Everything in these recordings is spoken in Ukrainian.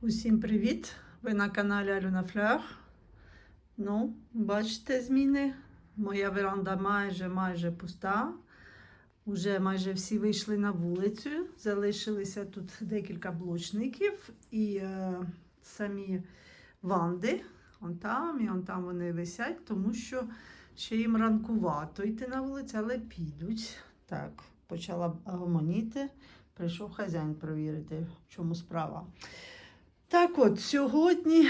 Усім привіт! Ви на каналі Алюна Фляр. Ну, бачите зміни. Моя веранда майже майже пуста. Уже майже всі вийшли на вулицю. Залишилися тут декілька блочників і е, самі ванди. Он там і он там вони висять, тому що ще їм ранкувато йти на вулицю, але підуть. Так, почала гомоніти. Прийшов хазяїн перевірити, в чому справа. Так от, сьогодні,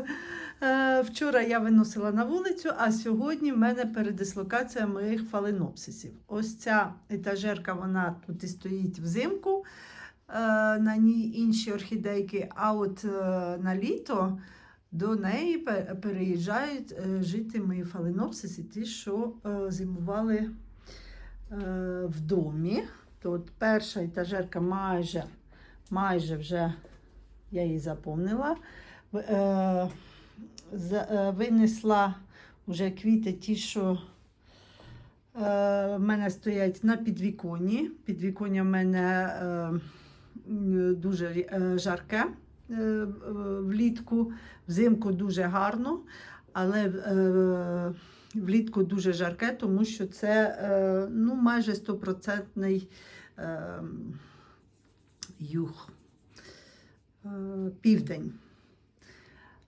е, вчора я виносила на вулицю, а сьогодні в мене передислокація моїх фаленопсисів. Ось ця етажерка, вона тут і стоїть взимку, е, на ній інші орхідейки, а от е, на літо до неї переїжджають жити мої фаленопсиси, ті, що зимували в домі. Тут перша етажерка майже, майже вже я її заповнила. Е, е, винесла вже квіти ті, що е, в мене стоять на підвіконні. Підвіконня в мене дуже жарке влітку, взимку дуже гарно, але влітку дуже жарке, тому що це ну, майже стопроцентний юг південь.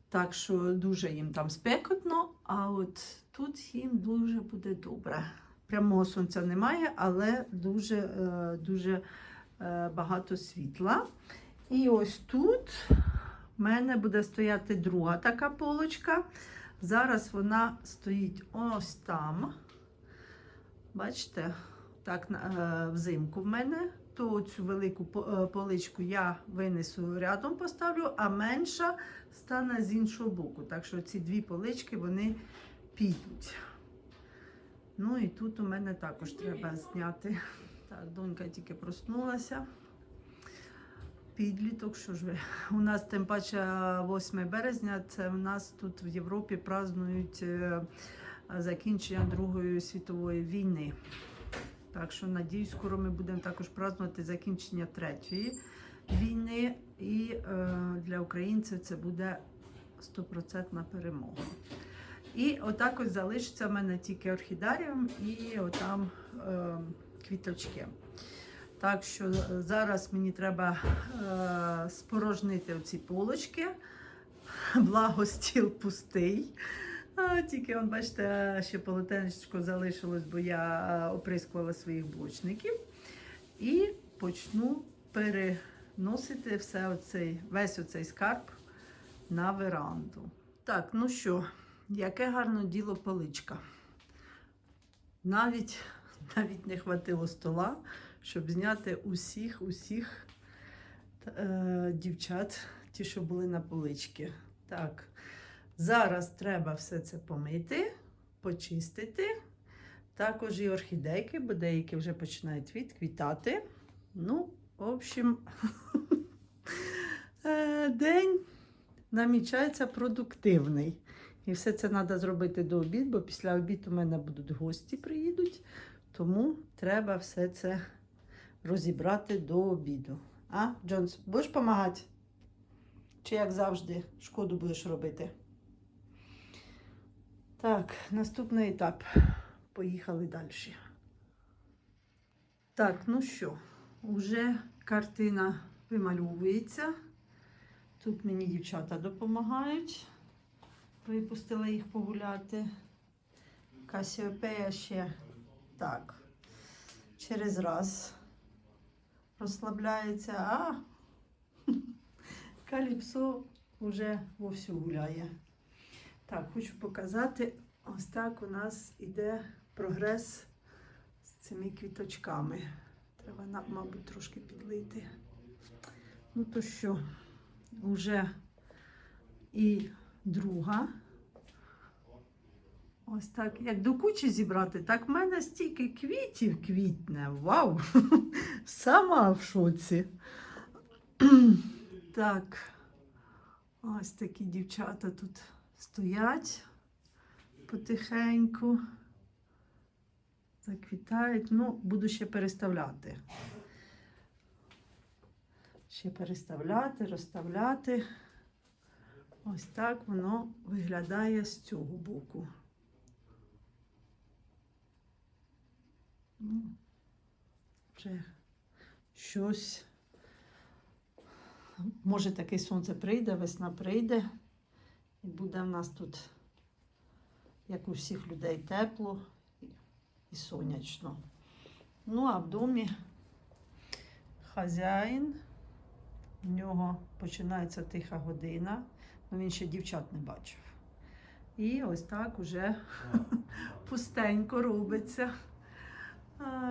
Так що дуже їм там спекотно, а от тут їм дуже буде добре. Прямого сонця немає, але дуже, е, дуже е, багато світла. І ось тут в мене буде стояти друга така полочка. Зараз вона стоїть ось там. Бачите, так е, взимку в мене. То цю велику е, поличку я винесу рядом поставлю, а менша стане з іншого боку. Так що ці дві полички вони підуть. Ну і тут у мене також треба зняти. Так, донька тільки проснулася. Підліток, що ж ви? У нас тим паче 8 березня, це в нас тут в Європі празднують е, закінчення Другої світової війни. Так що, надіюсь, скоро ми будемо також празднувати закінчення Третьої війни. І е, для українців це буде стопроцентна перемога. І отак ось залишиться в мене тільки орхідаріум і отам е, квіточки. Так що зараз мені треба е, спорожнити оці полочки. Благо стіл пустий. А, тільки, он, бачите, ще полотенечко залишилось, бо я е, оприскувала своїх блочників. І почну переносити все оцей, весь оцей скарб на веранду. Так, ну що, яке гарне діло поличка. Навіть, навіть не хватило стола, щоб зняти усіх, усіх е, дівчат, ті, що були на поличці. Так, зараз треба все це помити, почистити. Також і орхідейки, бо деякі вже починають відквітати. Ну, в общем, е, день намічається продуктивний. І все це треба зробити до обіду, бо після обіду у мене будуть гості приїдуть. Тому треба все це розібрати до обіду. А, Джонс, будеш допомагати? Чи як завжди шкоду будеш робити? Так, наступний етап. Поїхали далі. Так, ну що, вже картина вимальовується. Тут мені дівчата допомагають. Випустила їх погуляти. Касіопея ще так. Через раз розслабляється, а каліпсо вже вовсю гуляє. Так, хочу показати, ось так у нас іде прогрес з цими квіточками. Треба, мабуть, трошки підлити. Ну то що, вже і друга. Ось так, як до кучі зібрати, так в мене стільки квітів квітне. Вау! Сама в шоці. Так, ось такі дівчата тут стоять потихеньку. Заквітають. Ну, буду ще переставляти. ще переставляти, розставляти. Ось так воно виглядає з цього боку. Ну, вже щось. Може таке сонце прийде, весна прийде, буде в нас тут, як у всіх людей, тепло і- сонячно. Ну, а в домі хазяїн, в нього починається тиха година, ну він ще дівчат не бачив. І ось так уже пустенько робиться.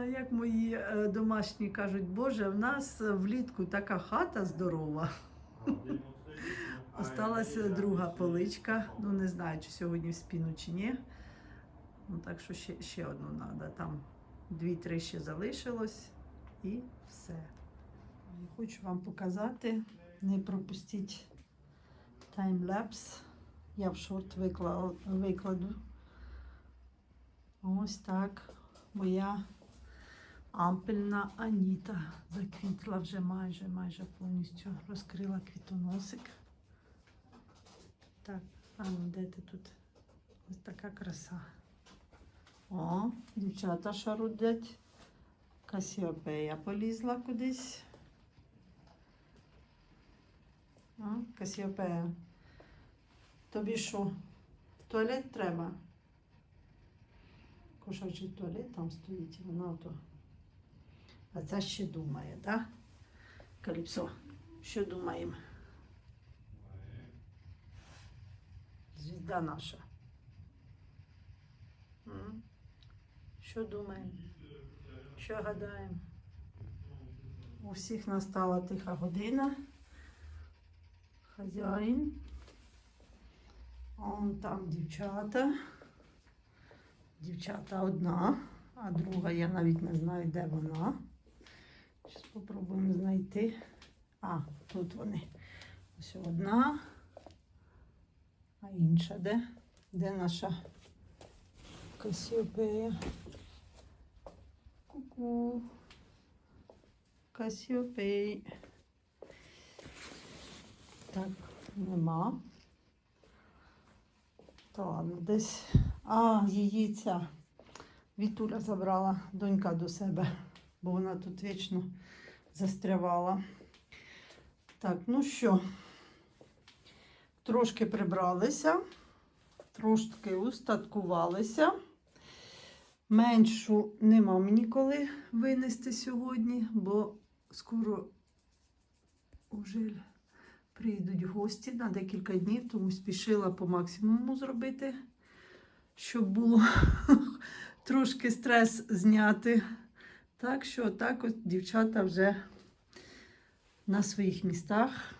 Як мої е, домашні кажуть, Боже, в нас влітку така хата здорова. Осталася друга поличка. Ну, не знаю, чи сьогодні вспіну, чи ні. Ну, так що ще, ще одну треба. Там дві-три ще залишилось і все. Хочу вам показати, не пропустіть таймлепс. Я в шорт викла- викладу. Ось так моя ампельна Аніта заквітла вже майже, майже повністю розкрила квітоносик. Так, а ну де ти тут? Ось така краса. О, дівчата шарудять. Касіопея полізла кудись. А, Касіопея. Тобі що? В туалет треба? Кошачий туалет там стоїть, вона ото. А це ще думає, так? Да? Каліпсо, що думаємо? Звізда наша. Що думаємо? Що гадаємо? У всіх настала тиха година. Хазяїн. Он там дівчата. Дівчата одна, а друга я навіть не знаю, де вона. Зараз спробуємо знайти. А, тут вони. Ось одна. А інша де? Де наша Касіопея? Ку-ку. Касіопей. Так, нема. Та ладно, десь. А, її ця Вітуля забрала донька до себе, бо вона тут вічно застрявала. Так, ну що, трошки прибралися, трошки устаткувалися. Меншу нема мені коли винести сьогодні, бо скоро вже прийдуть гості на декілька днів, тому спішила по максимуму зробити, щоб було трошки стрес зняти. Так що так от дівчата вже на своїх містах.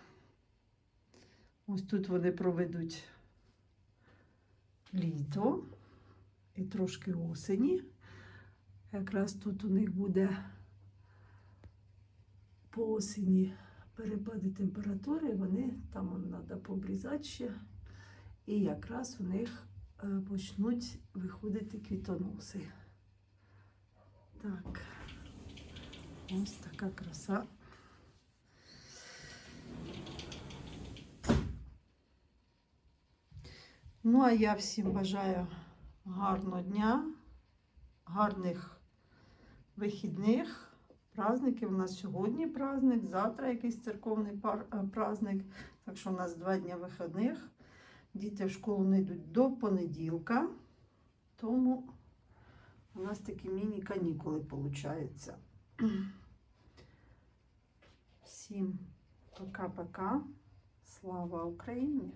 Ось тут вони проведуть літо і трошки осені. Якраз тут у них буде по осені перепади температури, вони там треба пообрізати ще. І якраз у них е, почнуть виходити квітоноси. Так, ось така краса. Ну, а я всім бажаю гарного дня, гарних вихідних. Праздників. У нас сьогодні праздник, завтра якийсь церковний е, праздник. Так що у нас два дні вихідних. Діти в школу не йдуть до понеділка. Тому у нас такі міні-канікули виходять. Всім пока-пока. Слава Україні!